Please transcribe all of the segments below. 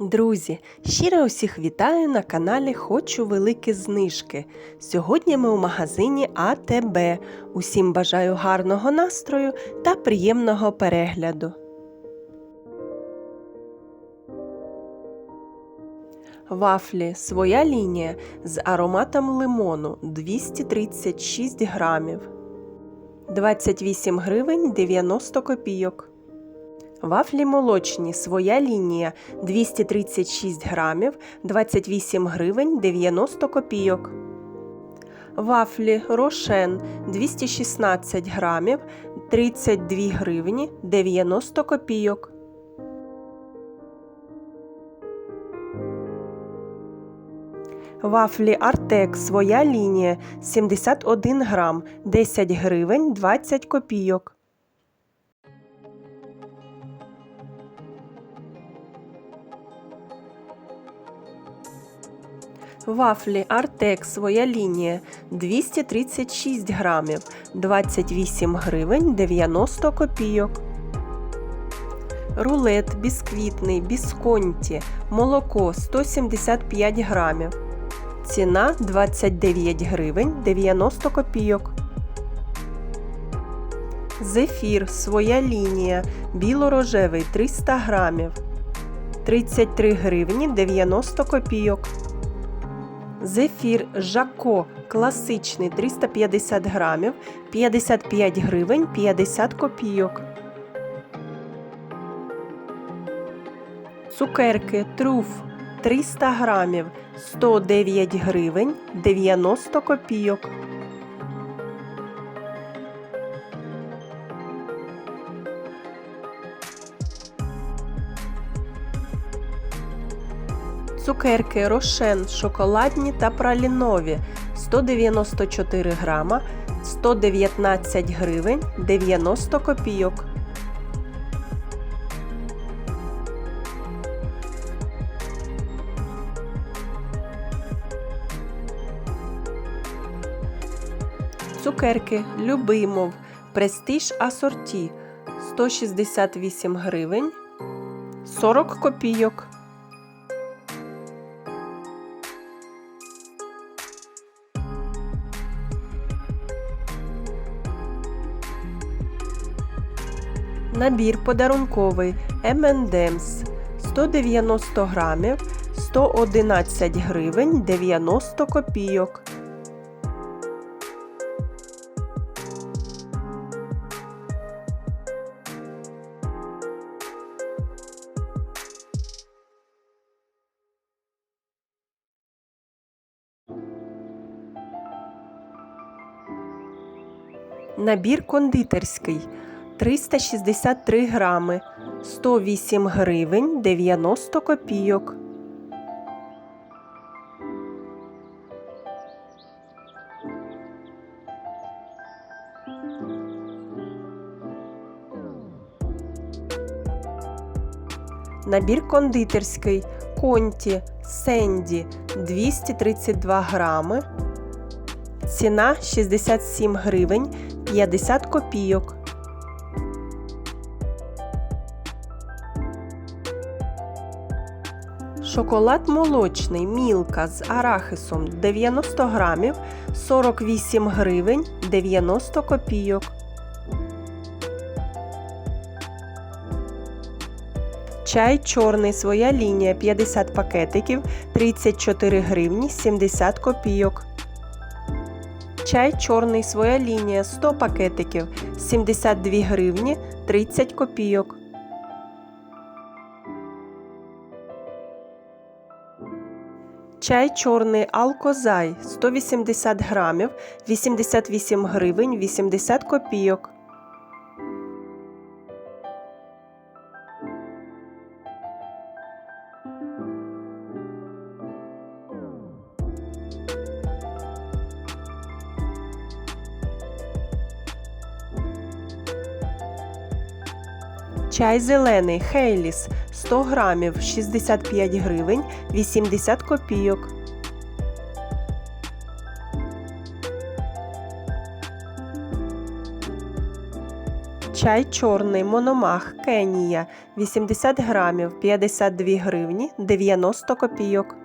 Друзі, щиро усіх вітаю на каналі Хочу великі знижки. Сьогодні ми у магазині АТБ. Усім бажаю гарного настрою та приємного перегляду. Вафлі своя лінія з ароматом лимону 236 грамів. 28 гривень 90 копійок. Вафлі молочні, своя лінія 236 грамів, 28 гривень 90 копійок. Вафлі Рошен 216 грамів, 32 гривні 90 копійок. Вафлі Артек своя лінія 71 грам, 10 гривень 20 копійок. Вафлі Артек своя лінія 236 грамів, 28 гривень 90 копійок. Рулет бісквітний бісконті, молоко 175 грамів. Ціна 29 гривень 90 копійок. Зефір своя лінія білорожевий 300 грамів. 33 гривні 90 копійок. Зефір Жако класичний 350 грамів 55 гривень 50 копійок. Цукерки Труф 300 грамів 109 гривень 90 копійок. Цукерки Рошен шоколадні та пралінові 194 грама 119 гривень 90 копійок. Цукерки Любимов Престиж Асорті 168 гривень 40 копійок. Набір подарунковий M&M's 190 грамів 111 гривень 90 копійок. Набір кондитерський 363 грами 108 гривень 90 копійок. Набір кондитерський Конті Сенді 232 грами. Ціна 67 гривень 50 копійок. Шоколад молочний Мілка з арахисом 90 грамів 48 гривень 90 копійок. Чай чорний своя лінія 50 пакетиків 34 гривні 70 копійок. Чай чорний своя лінія 100 пакетиків 72 гривні 30 копійок. Чай чорний Алкозай 180 грамів 88 гривень 80 копійок. Чай зелений Хейліс 100 грамів 65 гривень 80 копійок. Чай чорний Мономах Кенія 80 грамів 52 гривні 90 копійок.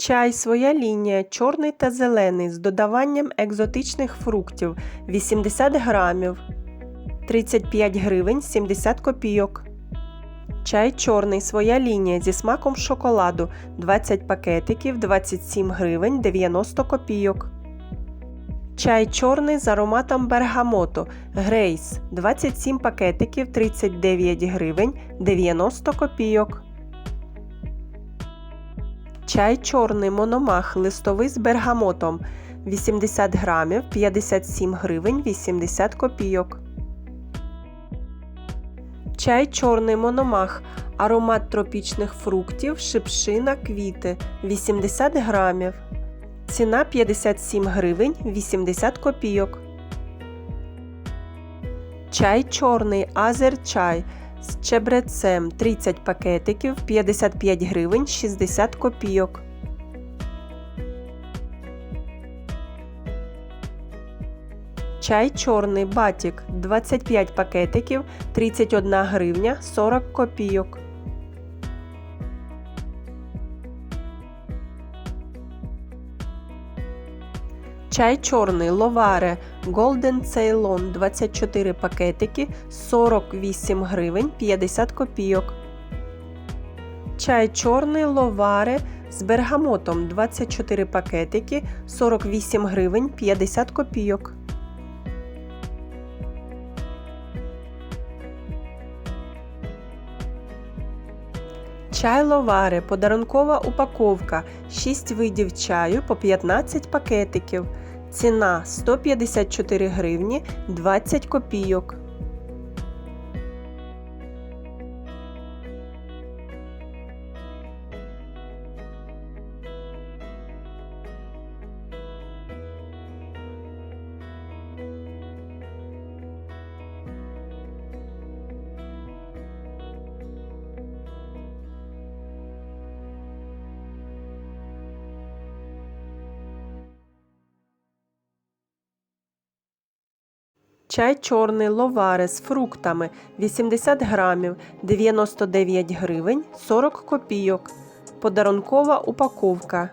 Чай своя лінія чорний та зелений з додаванням екзотичних фруктів 80 грамів 35 гривень 70 копійок. Чай чорний своя лінія зі смаком шоколаду 20 пакетиків 27 гривень 90 копійок. Чай чорний з ароматом бергамото Грейс 27 пакетиків 39 гривень 90 копійок. Чай чорний мономах листовий з бергамотом 80 грамів 57 гривень 80 копійок. Чай чорний мономах аромат тропічних фруктів, шипшина, квіти 80 грамів. Ціна 57 гривень 80 копійок. Чай чорний азер чай з чебрецем 30 пакетиків 55 гривень 60 копійок. Чай чорний батік 25 пакетиків 31 гривня 40 копійок. Чай чорний ловаре Golden Ceylon 24 пакетики 48 гривень 50 копійок. Чай чорний ловаре з бергамотом 24 пакетики 48 гривень 50 копійок. Чай ловаре подарункова упаковка 6 видів чаю по 15 пакетиків. Ціна 154 гривні 20 копійок. Чай чорний ловаре з фруктами 80 грамів 99 гривень 40 копійок. Подарункова упаковка.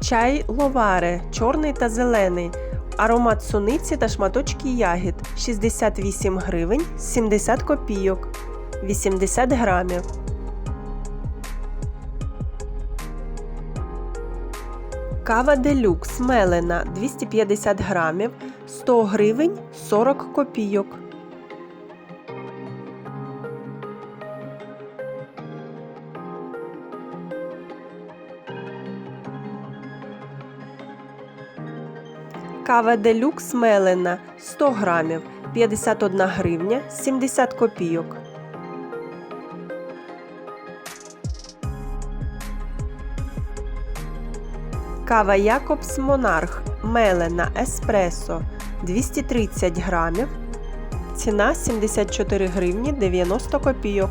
Чай ловаре чорний та зелений. Аромат суниці та шматочки ягід 68 гривень 70 копійок. 80 грамів. Кава делюкс мелена 250 грамів 100 гривень 40 копійок. Кава делюкс мелена 100 грамів 51 гривня 70 копійок. Кава Якобс Монарх Мелена Еспресо 230 грамів. Ціна 74 гривні 90 копійок.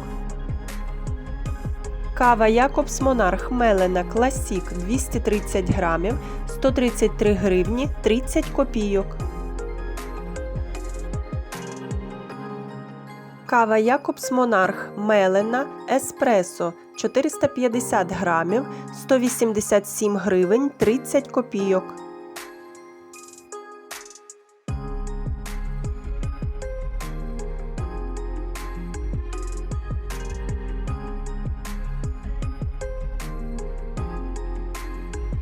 Кава Якобс Монарх Мелена Класік 230 грамів 133 гривні 30 копійок. Кава Якобс Монарх Мелена Еспресо 450 грамів 187 гривень 30 копійок.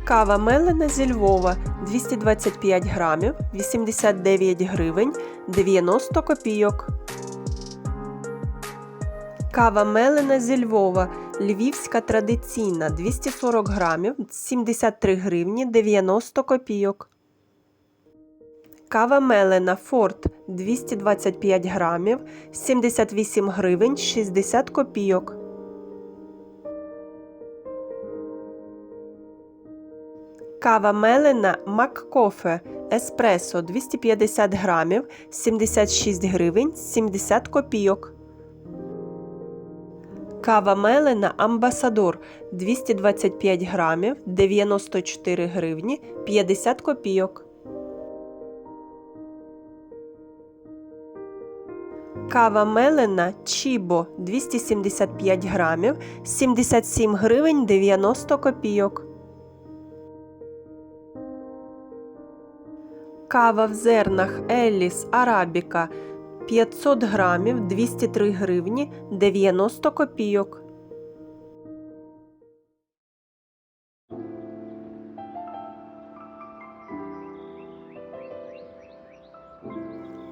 Кава мелена зі Львова 225 грамів 89 гривень 90 копійок. Кава мелена зі Львова. Львівська традиційна 240 грамів 73 гривні 90 копійок. Кава мелена Форт 225 грамів 78 гривень 60 копійок. Кава мелена Маккофе Еспресо 250 грамів 76 гривень 70 копійок. Кава мелена Амбасадор 225 грамів 94 гривні 50 копійок. Кава мелена Чібо 275 грамів 77 гривень 90 копійок. Кава в зернах Елліс Арабіка 500 грамів 203 гривні 90 копійок.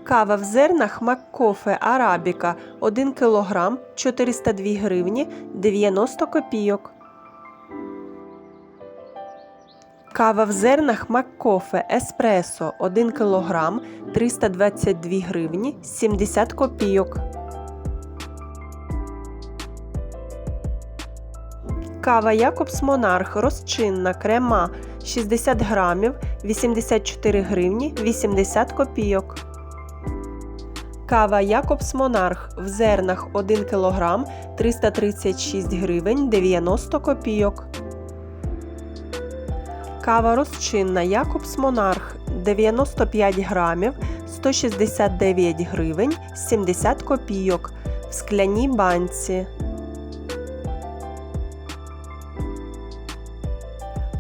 Кава в зернах Маккофе Арабіка 1 кг 402 гривні 90 копійок. Кава в зернах Маккофе Еспресо 1 кг 322 гривні 70 копійок. Кава Якобс Монарх розчинна крема 60 грамів 84 гривні 80 копійок. Кава Якобс Монарх в зернах 1 кг 336 гривень 90 копійок. Кава розчинна Якобс Монарх 95 грамів 169 гривень 70 копійок в скляній банці.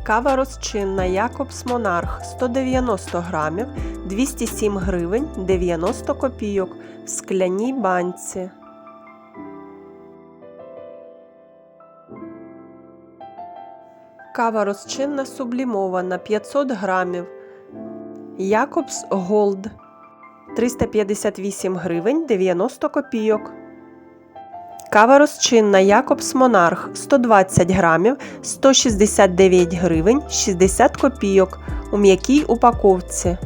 Кава розчинна Якобс Монарх 190 грамів 207 гривень 90 копійок в скляній банці. Кава розчинна сублімована 500 грамів. Якобс Голд 358 гривень 90 копійок. Кава розчинна Якобс Монарх 120 грамів 169 гривень 60 копійок у м'якій упаковці.